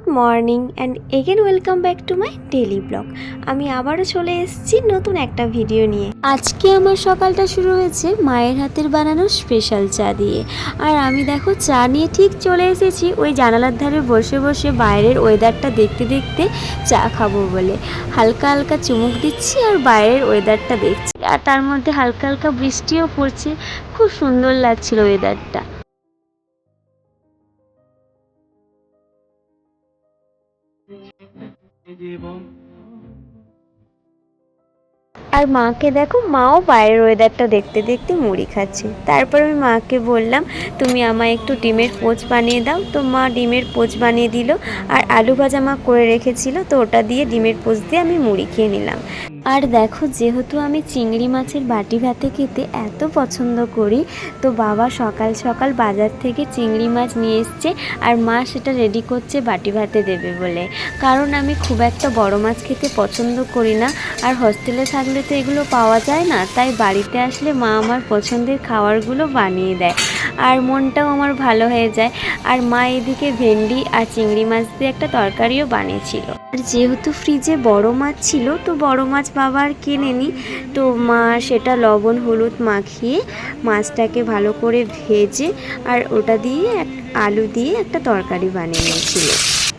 Good morning and again welcome back to my daily blog. আমি আবারও চলে এসেছি নতুন একটা ভিডিও নিয়ে। আজকে আমার সকালটা শুরু হয়েছে মায়ের হাতের বানানো স্পেশাল চা দিয়ে। আর আমি দেখো চা নিয়ে ঠিক চলে এসেছি ওই জানালার ধারে বসে বসে বাইরের ওয়েদারটা দেখতে দেখতে চা খাব বলে। হালকা হালকা চুমুক দিচ্ছি আর বাইরের ওয়েদারটা দেখছি। আর তার মধ্যে হালকা হালকা বৃষ্টিও পড়ছে। খুব সুন্দর লাগছিল ওয়েদারটা। আর মাকে দেখো, মাও বাইরের ওয়েদারটা দেখতে দেখতে মুড়ি খাচ্ছে। তারপর আমি মাকে বললাম, তুমি আমায় একটু ডিমের পোচ বানিয়ে দাও। তো মা ডিমের পোচ বানিয়ে দিল, আর আলু ভাজা মা করে রেখেছিল, তো ওটা দিয়ে ডিমের পোচ দিয়ে আমি মুড়ি খেয়ে নিলাম। আর দেখো, যেহেতু আমি চিংড়ি মাছের বাটি ভাতে খেতে এত পছন্দ করি, তো বাবা সকাল সকাল বাজার থেকে চিংড়ি মাছ নিয়ে এসছে আর মা সেটা রেডি করছে বাটি ভাতে দেবে বলে। কারণ আমি খুব একটা বড় মাছ খেতে পছন্দ করি না আর হস্টেলে থাকলে তো এগুলো পাওয়া যায় না, তাই বাড়িতে আসলে মা আমার পছন্দের খাবারগুলো বানিয়ে দেয়। আর মনটাও আমার ভালো হয়ে যায়। আর মা এদিকে ভেন্ডি আর চিংড়ি মাছ দিয়ে একটা তরকারিও বানিয়েছিল। আর যেহেতু ফ্রিজে বড় মাছ ছিল, তো বড় মাছ বাবা আর কেনেনি। তো মা সেটা লবণ, হলুদ মাখিয়ে মাছটাকে ভালো করে ভেজে আর ওটা দিয়ে এক আলু দিয়ে একটা তরকারি বানিয়ে নিয়েছিল।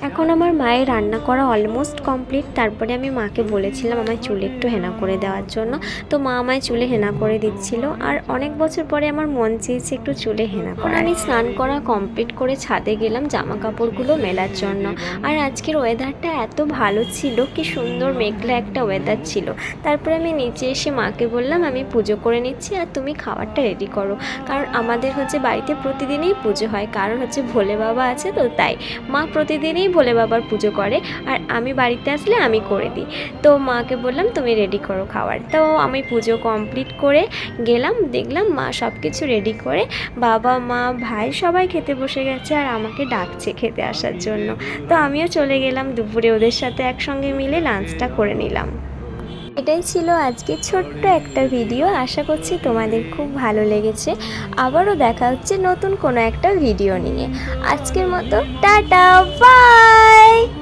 এখন আমার মায়ের রান্না করা অলমোস্ট কমপ্লিট তারপরে আমি মাকে বলেছিলাম আমায় চুলে একটু হেনা করে দেওয়ার জন্য। তো মা আমায় চুলে হেনা করে দিচ্ছিল আর অনেক বছর পরে আমার মন চেয়েছে একটু চুলে হেনা করা। আমি স্নান করা কমপ্লিট করে ছাদে গেলাম জামা কাপড়গুলো মেলার জন্য। আর আজকের ওয়েদারটা এত ভালো ছিল, কি সুন্দর মেঘলা একটা ওয়েদার ছিল। তারপরে আমি নিচে এসে মাকে বললাম, আমি পুজো করে নিচ্ছি আর তুমি খাবারটা রেডি করো। কারণ আমাদের হচ্ছে বাড়িতে প্রতিদিনই পুজো হয়, কারণ হচ্ছে ভোলে বাবা আছে তো তাই। মা প্রতিদিনই ভোলে বাবার পুজো করে, আর আমি বাড়িতে আসলে আমি করে দিই। তো মাকে বললাম, তুমি রেডি করো খাওয়ার তো আমি পুজো কমপ্লিট করে গেলাম, দেখলাম মা সব কিছু রেডি করে। বাবা, মা, ভাই সবাই খেতে বসে গেছে আর আমাকে ডাকছে খেতে আসার জন্য। তো আমিও চলে গেলাম, দুপুরে ওদের সাথে একসঙ্গে মিলে লাঞ্চটা করে নিলাম। এটাই ছিল আজকে ছোট্ট একটা ভিডিও। আশা করছি তোমাদের খুব ভালো লেগেছে। আবারও দেখা হচ্ছে নতুন কোনো একটা ভিডিও নিয়ে। আজকের মতো টাটা, বাই!